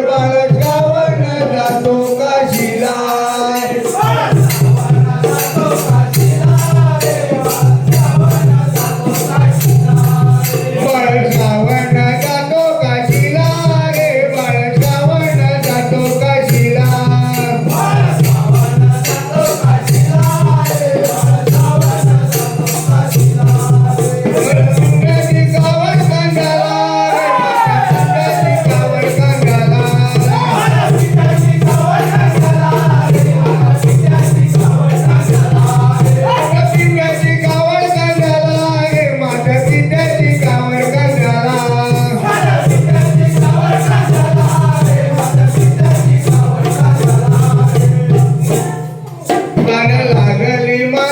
बाळ गावन जातो काशी. ಆಗಲಿ ಮಾ